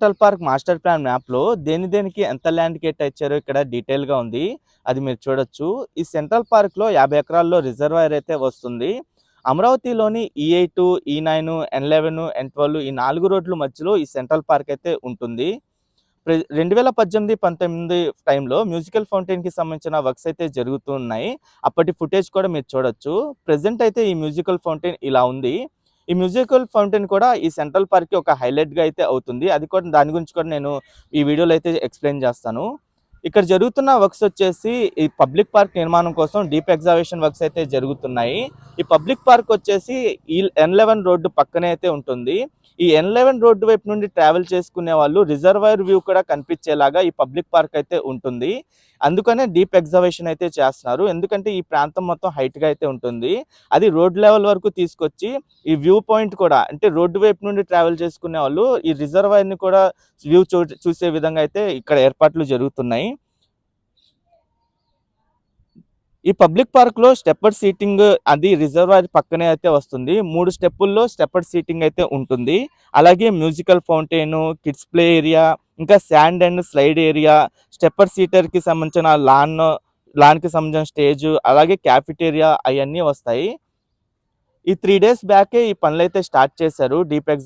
Central park master plan మ్యాప్లో దేని దేనికి ఎంత ల్యాండ్ కేటాయించారో ఇక్కడ డీటెయిల్గా ఉంది. అది మీరు చూడొచ్చు. ఈ సెంట్రల్ పార్క్లో యాభై ఎకరాల్లో రిజర్వాయర్ అయితే వస్తుంది. అమరావతిలోని E eight E nine N eleven N twelve ఈ నాలుగు రోడ్ల మధ్యలో ఈ సెంట్రల్ పార్క్ అయితే ఉంటుంది. ప్రె- రెండు వేల పద్దెనిమిది పంతొమ్మిది టైంలో మ్యూజికల్ ఫౌంటైన్కి సంబంధించిన వర్క్స్ అయితే జరుగుతున్నాయి అప్పటి ఫుటేజ్ కూడా మీరు చూడొచ్చు. ప్రెసెంట్ అయితే ఈ మ్యూజికల్ ఫౌంటైన్ ఇలా ఉంది. ఈ మ్యూజికల్ ఫౌంటైన్ కూడా ఈ సెంట్రల్ పార్క్కి ఒక హైలైట్గా అయితే అవుతుంది. అది కూడా దాని గురించి కూడా నేను ఈ వీడియోలో అయితే ఎక్స్ప్లెయిన్ చేస్తాను. ఇక్కడ జరుగుతున్న వర్క్స్ వచ్చేసి ఈ పబ్లిక్ పార్క్ నిర్మాణం కోసం డీప్ ఎగ్జావేషన్ వర్క్స్ అయితే జరుగుతున్నాయి. ఈ పబ్లిక్ పార్క్ వచ్చేసి ఈ ఎన్ లెవెన్ రోడ్డు పక్కనే అయితే ఉంటుంది. ఈ ఎన్ లెవెన్ రోడ్డు వైపు నుండి ట్రావెల్ చేసుకునే వాళ్ళు రిజర్వాయర్ వ్యూ కూడా కనిపించేలాగా ఈ పబ్లిక్ పార్క్ అయితే ఉంటుంది. అందుకనే డీప్ ఎగ్జావేషన్ అయితే చేస్తున్నారు. ఎందుకంటే ఈ ప్రాంతం మొత్తం హైట్గా గా అయితే ఉంటుంది. అది రోడ్ లెవెల్ వరకు తీసుకొచ్చి ఈ వ్యూ పాయింట్ కూడా అంటే రోడ్డు వైపు నుండి ట్రావెల్ చేసుకునే వాళ్ళు ఈ రిజర్వాయర్ని కూడా వ్యూ చూ చూసే విధంగా అయితే ఇక్కడ ఏర్పాట్లు జరుగుతున్నాయి. ఈ పబ్లిక్ పార్క్లో స్టెప్పర్ సీటింగ్ అది రిజర్వాయర్ పక్కనే అయితే వస్తుంది. మూడు స్టెప్పుల్లో స్టెప్పర్ సీటింగ్ అయితే ఉంటుంది. అలాగే musical fountain kids play area ఇంకా sand and slide area stepper సీటర్కి సంబంధించిన లాన్ లాన్కి సంబంధించిన స్టేజ్ అలాగే క్యాఫిటేరియా అవన్నీ వస్తాయి. ఈ త్రీ డేస్ బ్యాకే ఈ పనులు అయితే స్టార్ట్ చేశారు. డీప్